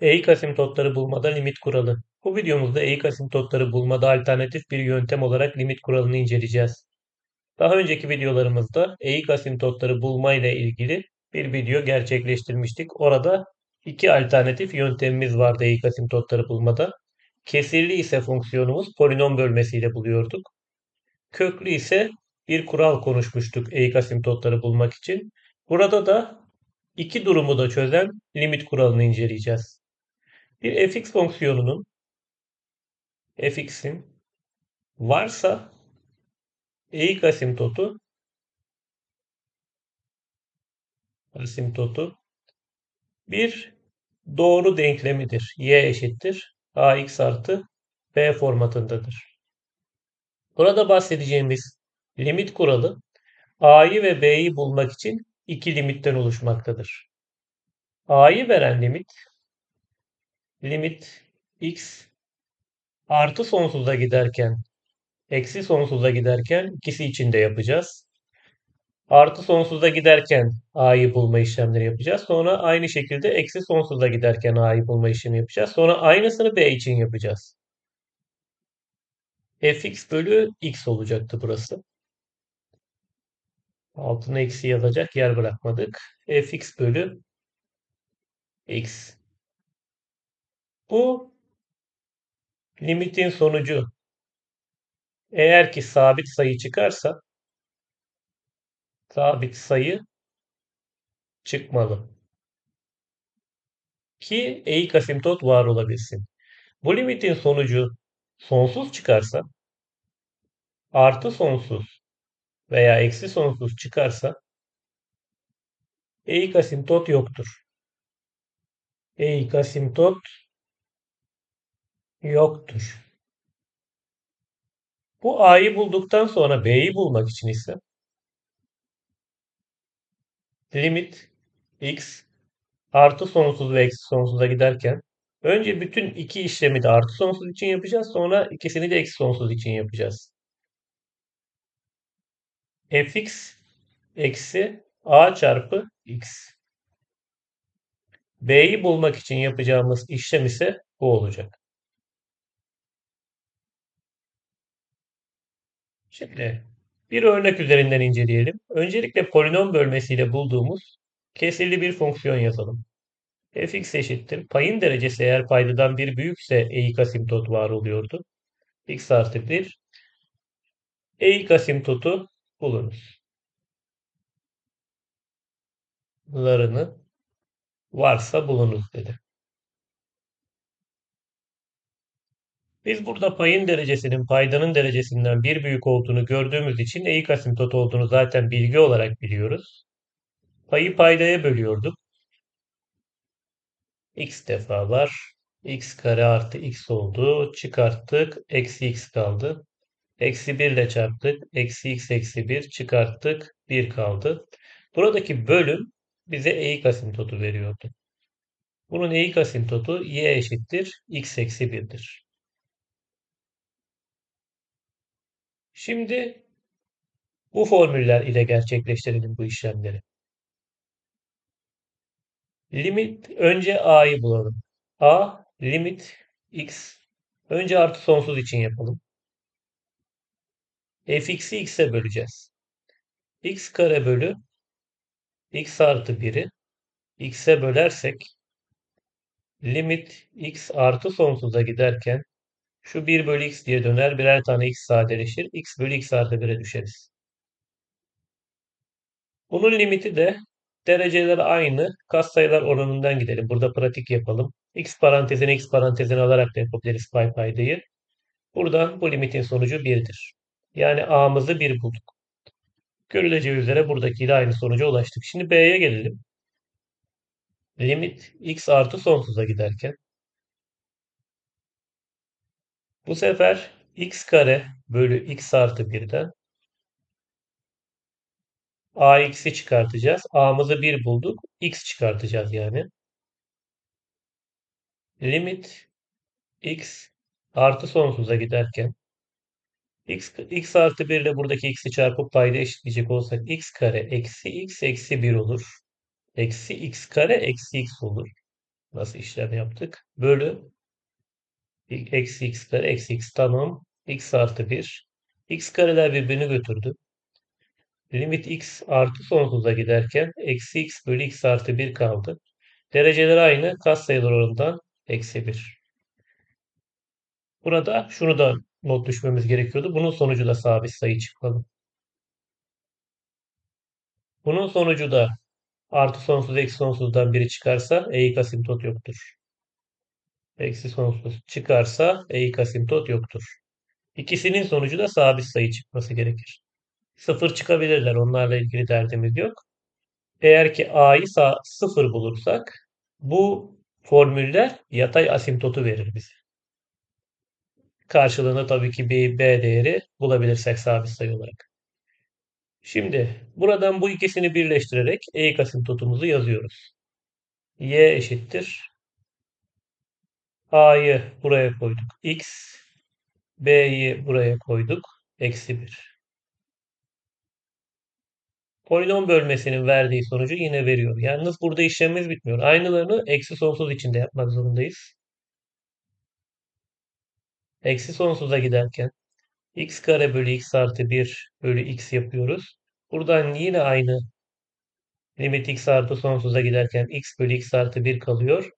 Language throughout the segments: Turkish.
Eğik asimtotları bulmada limit kuralı. Bu videomuzda eğik asimtotları bulmada alternatif bir yöntem olarak limit kuralını inceleyeceğiz. Daha önceki videolarımızda eğik asimtotları bulma ile ilgili bir video gerçekleştirmiştik. Orada iki alternatif yöntemimiz vardı eğik asimtotları bulmada. Kesirli ise fonksiyonumuz polinom bölmesiyle buluyorduk. Köklü ise bir kural konuşmuştuk eğik asimtotları bulmak için. Burada da iki durumu da çözen limit kuralını inceleyeceğiz. Bir fx fonksiyonunun fx'in varsa eğik asimtotu asimtotu bir doğru denklemidir. y eşittir ax artı b formatındadır. Burada bahsedeceğimiz limit kuralı a'yı ve b'yi bulmak için iki limitten oluşmaktadır. a'yı veren limit limit x artı sonsuza giderken eksi sonsuza giderken ikisi için de yapacağız. Artı sonsuza giderken a'yı bulma işlemleri yapacağız. Sonra aynı şekilde eksi sonsuza giderken a'yı bulma işlemi yapacağız. Sonra aynısını b için yapacağız. fx bölü x olacaktı burası. Altına eksi yazacak yer bırakmadık. fx bölü x. Bu limitin sonucu eğer ki sabit sayı çıkarsa sabit sayı çıkmalı. Ki eğik asimtot var olabilsin. Bu limitin sonucu sonsuz çıkarsa artı sonsuz veya eksi sonsuz çıkarsa eğik asimtot yoktur. Eğik asimtot yoktur. Bu A'yı bulduktan sonra B'yi bulmak için ise limit x artı sonsuz ve eksi sonsuza giderken önce bütün iki işlemi de artı sonsuz için yapacağız. Sonra ikisini de eksi sonsuz için yapacağız. fx eksi a çarpı x. B'yi bulmak için yapacağımız işlem ise bu olacak. Şimdi bir örnek üzerinden inceleyelim. Öncelikle polinom bölmesiyle bulduğumuz kesirli bir fonksiyon yazalım. fx eşittir. Payın derecesi eğer paydadan bir büyükse eğik asimtot var oluyordu. x artı 1. Eğik asimtotu bulunuz. Larını varsa bulunuz dedi. Biz burada payın derecesinin paydanın derecesinden bir büyük olduğunu gördüğümüz için eğik asimtot olduğunu zaten bilgi olarak biliyoruz. Payı paydaya bölüyorduk. x defa var. x kare artı x oldu. Çıkarttık. Eksi x kaldı. Eksi 1 ile çarptık. Eksi x eksi 1 çıkarttık. 1 kaldı. Buradaki bölüm bize eğik asimtotu veriyordu. Bunun eğik asimtotu y eşittir x eksi 1'dir. Şimdi bu formüller ile gerçekleştirelim bu işlemleri. Limit önce a'yı bulalım. a limit x önce artı sonsuz için yapalım. fx'i x'e böleceğiz. x kare bölü x artı 1'i x'e bölersek limit x artı sonsuza giderken şu 1 bölü x diye döner. Birer tane x sadeleşir. x bölü x artı 1'e düşeriz. Bunun limiti de dereceler aynı. Katsayılar oranından gidelim. Burada pratik yapalım. x parantezine x parantezine alarak da yapabiliriz pay paydayı. Buradan bu limitin sonucu 1'dir. Yani a'mızı 1 bulduk. Görüleceği üzere buradakiyle aynı sonuca ulaştık. Şimdi b'ye gelelim. Limit x artı sonsuza giderken bu sefer x kare bölü x artı 1'den ax'i çıkartacağız. a'mızı 1 bulduk. x çıkartacağız yani. Limit x artı sonsuza giderken x, x artı 1 ile buradaki x'i çarpıp payda eşitleyecek olsak x kare eksi x eksi 1 olur. Eksi x kare eksi x olur. Nasıl işlem yaptık? Bölü eksi x kare eksi x tamam. x artı 1. x kareler birbirini götürdü. Limit x artı sonsuza giderken eksi x bölü x artı 1 kaldı. Dereceler aynı. Katsayılar oranından eksi 1. Burada şunu da not düşmemiz gerekiyordu. Bunun sonucu da sabit sayı çıkmalı. Bunun sonucu da artı sonsuz eksi sonsuzdan biri çıkarsa eğik asimtot yoktur. Eksi sonsuz çıkarsa eğik asimtot yoktur. İkisinin sonucu da sabit sayı çıkması gerekir. Sıfır çıkabilirler. Onlarla ilgili derdimiz yok. Eğer ki a'yı sıfır bulursak bu formüller yatay asimtotu verir bize. Karşılığında tabii ki bir b değeri bulabilirsek sabit sayı olarak. Şimdi buradan bu ikisini birleştirerek eğik asintotumuzu yazıyoruz. y eşittir. A'yı buraya koyduk. x b'yi buraya koyduk. Eksi 1. Polinom bölmesinin verdiği sonucu yine veriyor. Yalnız burada işlemimiz bitmiyor. Aynılarını eksi sonsuz içinde yapmak zorundayız. Eksi sonsuza giderken x kare bölü x artı 1 bölü x yapıyoruz. Buradan yine aynı limit x artı sonsuza giderken x bölü x artı 1 kalıyor.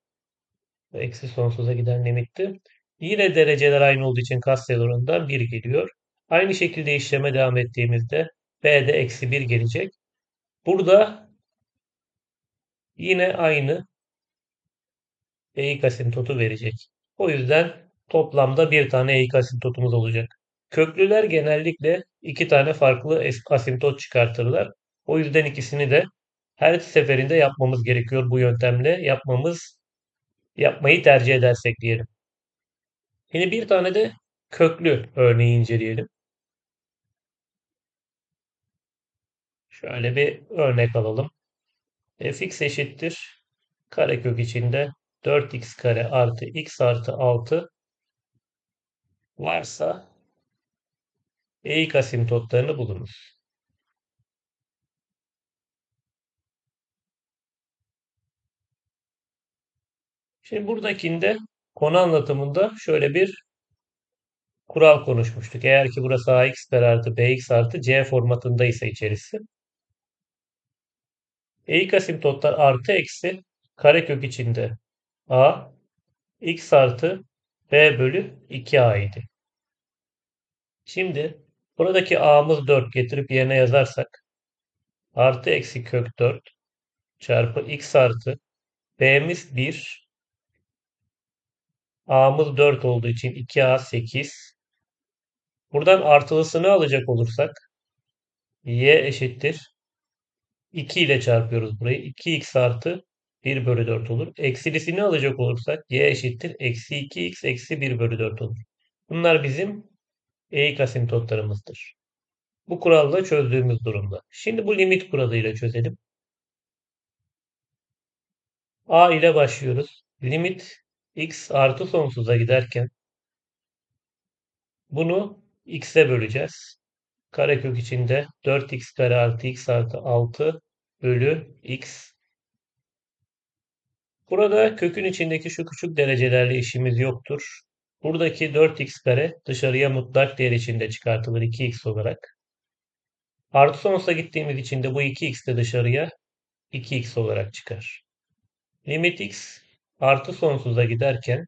Eksi sonsuza giden limitti. Yine dereceler aynı olduğu için katsayılar oranından 1 geliyor. Aynı şekilde işleme devam ettiğimizde b'de eksi 1 gelecek. Burada yine aynı eğik asintotu verecek. O yüzden toplamda bir tane eğik asintotumuz olacak. Köklüler genellikle iki tane farklı asintot çıkartırlar. O yüzden ikisini de her seferinde yapmamız gerekiyor bu yöntemle. Yapmamız, yapmayı tercih edersek diyelim. Yine bir tane de köklü örneği inceleyelim. Şöyle bir örnek alalım. fx eşittir karekök içinde 4x kare artı x artı 6 varsa eğik asimtotlarını bulunuz. Şimdi buradakinde konu anlatımında şöyle bir kural konuşmuştuk. Eğer ki burası ax kare artı bx artı c formatında ise içerisi. Eğik asimtotlar artı eksi karekök içinde a x artı b bölü 2a idi. Şimdi buradaki a'mız 4 getirip yerine yazarsak artı eksi kök 4 çarpı x artı b'miz 1 a'mız 4 olduğu için 2a 8 buradan artılısını alacak olursak y eşittir 2 ile çarpıyoruz burayı 2x artı 1 bölü 4 olur. Eksilisini alacak olursak y eşittir eksi 2x eksi 1 bölü 4 olur. Bunlar bizim eğik asimtotlarımızdır. Bu kuralla çözdüğümüz durumda. Şimdi bu limit kuralıyla çözelim. A ile başlıyoruz. Limit x artı sonsuza giderken bunu x'e böleceğiz. Karekök içinde 4x kare artı x artı 6 bölü x. Burada kökün içindeki şu küçük derecelerle işimiz yoktur. Buradaki 4x kare dışarıya mutlak değer içinde çıkartılır 2x olarak. Artı sonsuza gittiğimiz için de bu 2x de dışarıya 2x olarak çıkar. Limit x artı sonsuza giderken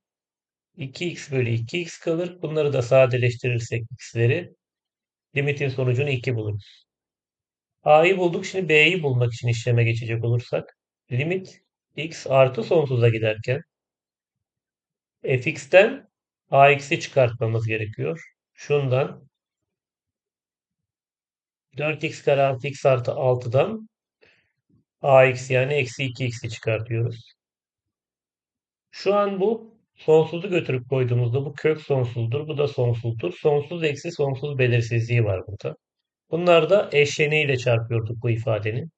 2x bölü 2x kalır. Bunları da sadeleştirirsek x'leri limitin sonucunu 2 buluruz. A'yı bulduk. Şimdi B'yi bulmak için işleme geçecek olursak limit x artı sonsuza giderken fx'ten ax'i çıkartmamız gerekiyor. Şundan 4x kare artı x artı 6'dan ax yani eksi 2x'i çıkartıyoruz. Şu an bu sonsuzu götürüp koyduğumuzda bu kök sonsuzdur. Bu da sonsuzdur. Sonsuz eksi sonsuz belirsizliği var burada. Bunlar da eşleniğiyle çarpıyorduk bu ifadenin.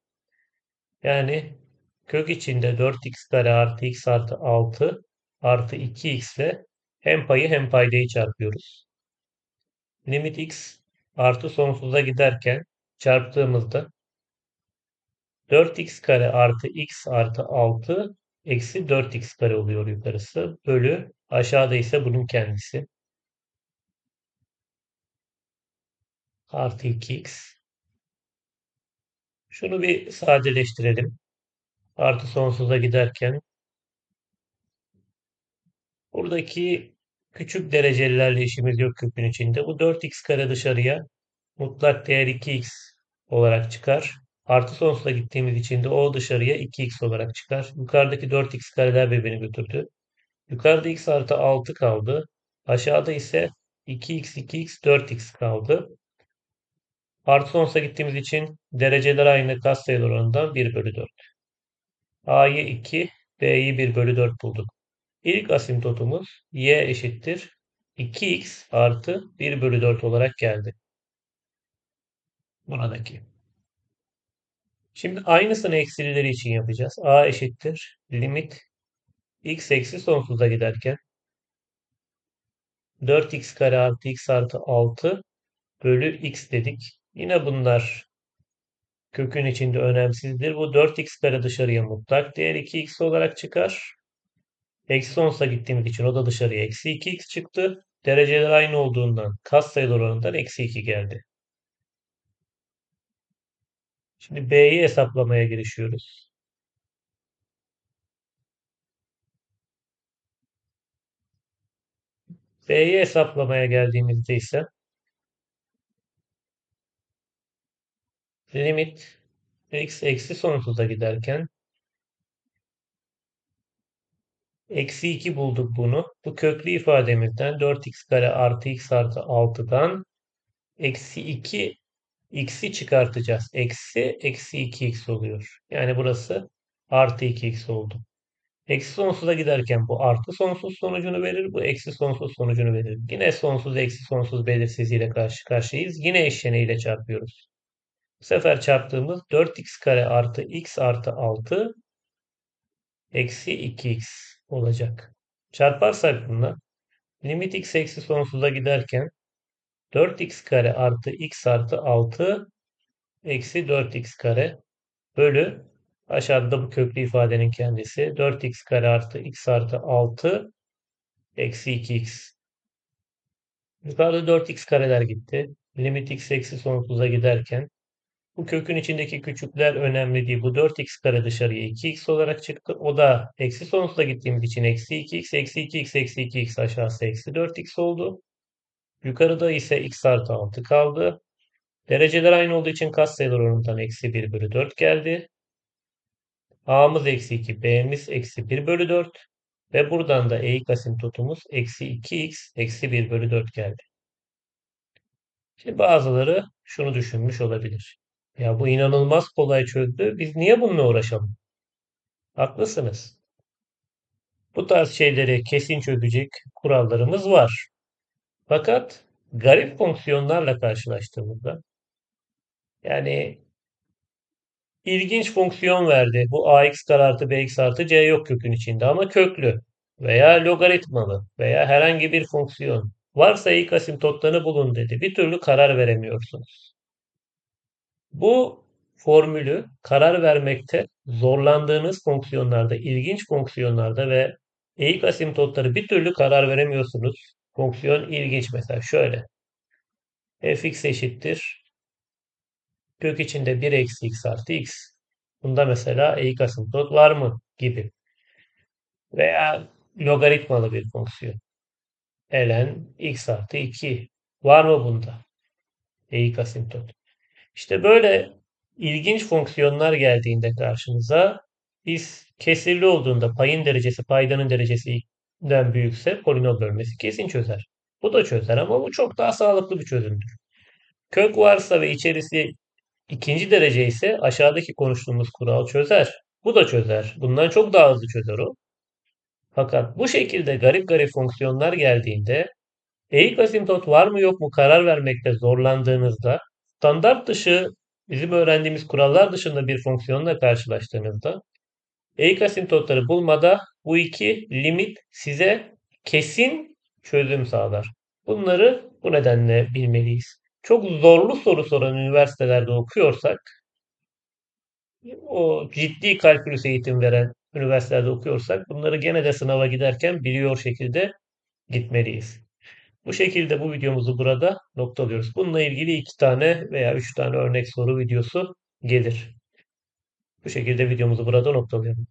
Yani kök içinde 4x kare artı x artı 6 artı 2x ile hem payı hem paydayı çarpıyoruz. Limit x artı sonsuza giderken çarptığımızda 4x kare artı x artı 6 eksi 4x kare oluyor yukarısı. Bölü aşağıda ise bunun kendisi. Artı 2x. Şunu bir sadeleştirelim. Artı sonsuza giderken buradaki küçük derecelilerle işimiz yok kökün içinde. Bu 4x kare dışarıya mutlak değer 2x olarak çıkar. Artı sonsuza gittiğimiz için de o dışarıya 2x olarak çıkar. Yukarıdaki 4x kareler birbirini götürdü. Yukarıda x artı 6 kaldı. Aşağıda ise 2x, 2x, 4x kaldı. Artı sonsuza gittiğimiz için dereceler aynı katsayılar oranından 1 bölü 4. A'yı 2, B'yi 1 bölü 4 bulduk. İlk asimtotumuz y eşittir 2x artı 1 bölü 4 olarak geldi. Buradaki. Şimdi aynısını eksilileri için yapacağız. A eşittir limit x eksi sonsuza giderken 4x kare artı x artı 6 bölü x dedik. Yine bunlar kökün içinde önemsizdir. Bu 4x kare dışarıya mutlak değer 2x olarak çıkar. Eksi sonsuza gittiğimiz için o da dışarıya eksi 2x çıktı. Dereceler aynı olduğundan katsayılar oranından eksi 2 geldi. Şimdi B'yi hesaplamaya girişiyoruz. B'yi hesaplamaya geldiğimizde ise limit x eksi sonsuza giderken eksi 2 bulduk bunu. Bu köklü ifademizden 4x kare artı x artı 6'dan eksi 2 x'i çıkartacağız. Eksi eksi 2x oluyor. Yani burası artı 2x oldu. Eksi sonsuza giderken bu artı sonsuz sonucunu verir. Bu eksi sonsuz sonucunu verir. Yine sonsuz eksi sonsuz belirsizliğiyle karşı karşıyayız. Yine eşleniğiyle çarpıyoruz. Bu sefer çarptığımız 4x kare artı x artı 6 eksi 2x olacak. Çarparsak bununla limit x eksi sonsuza giderken 4x kare artı x artı 6 eksi 4x kare bölü aşağıda bu köklü ifadenin kendisi 4x kare artı x artı 6 eksi 2x. Yukarıda 4x kareler gitti. Limit x eksi sonsuza giderken bu kökün içindeki küçükler önemli değil. Bu 4x kare dışarıya 2x olarak çıktı. O da eksi sonsuza gittiğimiz için eksi 2x, eksi 2x, eksi 2x aşağısı eksi 4x oldu. Yukarıda ise x artı 6 kaldı. Dereceler aynı olduğu için katsayılar oranından eksi 1 bölü 4 geldi. A'mız eksi 2, B'miz eksi 1 bölü 4 ve buradan da eğik asimtotumuz eksi 2x eksi 1 bölü 4 geldi. Şimdi bazıları şunu düşünmüş olabilir. Ya bu inanılmaz kolay çözdü. Biz niye bununla uğraşalım? Haklısınız. Bu tarz şeyleri kesin çözecek kurallarımız var. Fakat garip fonksiyonlarla karşılaştığımızda yani ilginç fonksiyon verdi. Bu ax kare artı bx artı c yok kökün içinde ama köklü veya logaritmalı veya herhangi bir fonksiyon. Varsa ilk asimtotlarını bulun dedi. Bir türlü karar veremiyorsunuz. Bu formülü karar vermekte zorlandığınız fonksiyonlarda, ilginç fonksiyonlarda ve eğik asimtotları bir türlü karar veremiyorsunuz. Fonksiyon ilginç mesela şöyle. fx eşittir. Kök içinde 1 eksi x artı x. Bunda mesela eğik asimtot var mı? Gibi. Veya logaritmalı bir fonksiyon. ln x artı 2. Var mı bunda? Eğik asimtot. İşte böyle ilginç fonksiyonlar geldiğinde karşınıza biz kesirli olduğunda payın derecesi paydanın derecesinden büyükse polinom bölmesi kesin çözer. Bu da çözer ama bu çok daha sağlıklı bir çözümdür. Kök varsa ve içerisi ikinci derece ise aşağıdaki konuştuğumuz kural çözer. Bu da çözer. Bundan çok daha hızlı çözer o. Fakat bu şekilde garip garip fonksiyonlar geldiğinde eğik asimtot var mı yok mu karar vermekte zorlandığınızda standart dışı bizim öğrendiğimiz kurallar dışında bir fonksiyonla karşılaştığınızda eğik asimtotları bulmada bu iki limit size kesin çözüm sağlar. Bunları bu nedenle bilmeliyiz. Çok zorlu soru soran üniversitelerde okuyorsak o ciddi kalkülüs eğitim veren üniversitelerde okuyorsak bunları gene de sınava giderken biliyor şekilde gitmeliyiz. Bu şekilde bu videomuzu burada noktalıyoruz. Bununla ilgili iki tane veya üç tane örnek soru videosu gelir. Bu şekilde videomuzu burada noktalayalım.